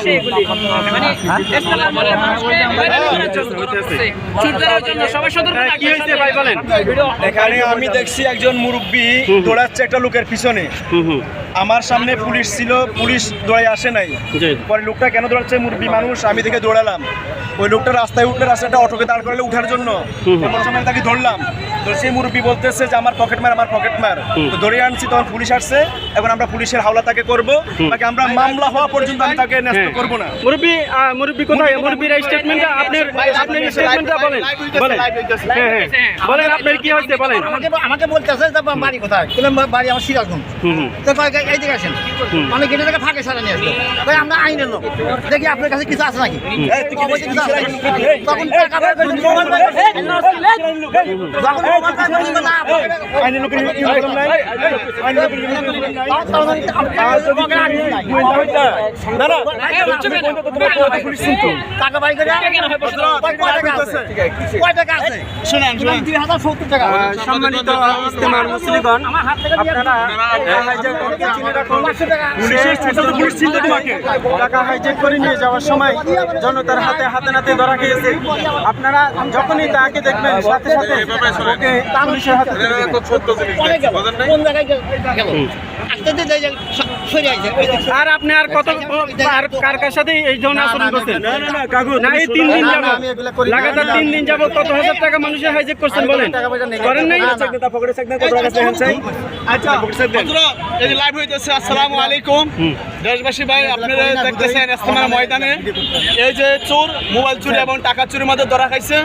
আসে এগুলি মানে হ্যাঁ, কি হয়েছে ভাই বলেন? এখানে আমি দেখছি একজন মুরব্বী দৌড়াচ্ছে একটা লোকের পিছনে। আমার সামনে পুলিশ ছিল পুলিশ দৌড়াই আসে নাই। পরে লোকটা কেন দৌড়াচ্ছে? মুরব্বী মানুষ আমি দেখে দৌড়ালাম। ওই লোকটা রাস্তায় উঠলে রাস্তাটা অটোকে দাঁড় করালে উঠার জন্য। এমন সময় তাকে ধরলাম তো সেই মুরব্বী বলতেছে যে আমার পকেট মার আমার পকেট মার। তো ধরে আনছি তখন পুলিশ আসছে এখন আমরা পুলিশের হাওলা তাকে করব। তাকে আমরা মামলা হওয়া পর্যন্ত আমি তাকে ন্যস্ত। করব না। মুরব্বী মুরব্বী কোথায়? মুরব্বীর স্টেটমেন্টটা আপনার আপনার স্টেটমেন্টটা বলেন বলেন হ্যাঁ হ্যাঁ বলেন আপনার কি হয়েছে বলেন আমাকে আমাকে বলতেছে যে বাড়ি কোথায় বললাম বাড়ি আমার সিরাজগঞ্জ তো কয় এই দিকে আসেন। মানে গেটে থেকে ফাঁকে সারা নিয়ে আসলো আমরা আইনের লোক দেখি আপনার কাছে কিছু আছে নাকি তখন আইনের লোকের না না টাকা করে শুনেন সম্মানিত ইস্তেমার মুসলিগণ আপনারা টাকা করে নিয়ে যাওয়ার সময় জনতার হাতে হাতে নাতে ধরা খেয়েছে। আপনারা যখনই তাকে দেখবেন সাথে সাথে ওকে পুলিশের হাতে। আর আপনি আর কত আর কার কার সাথে এই ধরনের আচরণ করছেন না না না কাগজ না এই তিন দিন যাব। লাগাতার তিন দিন যাব কত হাজার টাকা মানুষের হাইজেক করছেন বলেন। করেন নাই পকেটে দে কত টাকা আচ্ছা এই যে লাইভ হইতেছে আসসালামু আলাইকুম দেশবাসী ভাই আপনারা দেখতেছেন ইস্তেমার ময়দানে এই যে চোর মোবাইল চুরি এবং টাকা চুরির মধ্যে ধরা খাইছে